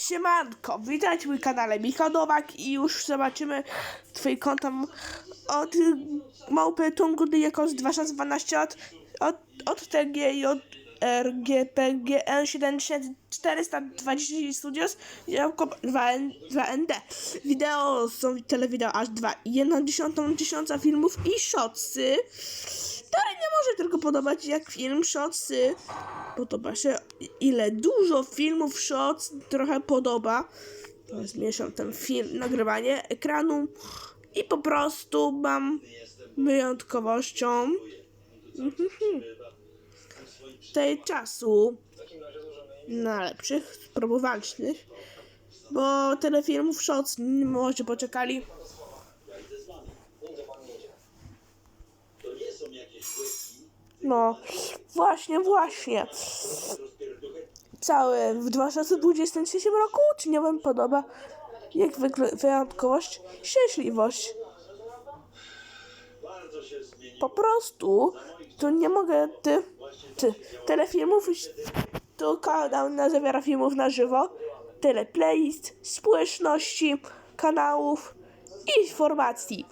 Siemanko, witajcie moim kanale Michał Nowak i już zobaczymy twój konto od małpy Tungu Jakos 2012 od, od, od TG i od RGPGN 7420 Studios 2N, 2ND. Wideo są telewideo aż 2 1 dziesiątą tysiąca filmów i shotsy, które nie może tylko podobać jak film shotsy. Podoba się, ile dużo filmów, shots trochę podoba. To Zmniejszam ten film, nagrywanie ekranu. I po prostu mam wyjątkowością tej czasu na lepszych, spróbowalcznych, bo tyle filmów, shots, może poczekali. No, właśnie, właśnie. Całe w 2023 roku, wam podoba? Jak wyjątkowość, szczęśliwość. Po prostu, to nie mogę, ty, ty, tyle filmów, to kanał na zawiera filmów na żywo, tyle playlist, społeczności, kanałów i informacji.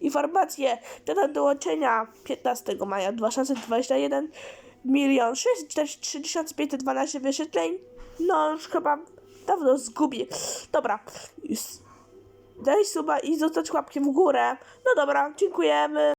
Informacje, data dołączenia 15 maja 2021, milion 643 512 wyświetleń, no już chyba dawno zgubi. Dobra, daj suba i zostać łapkiem w górę. No dobra, dziękujemy.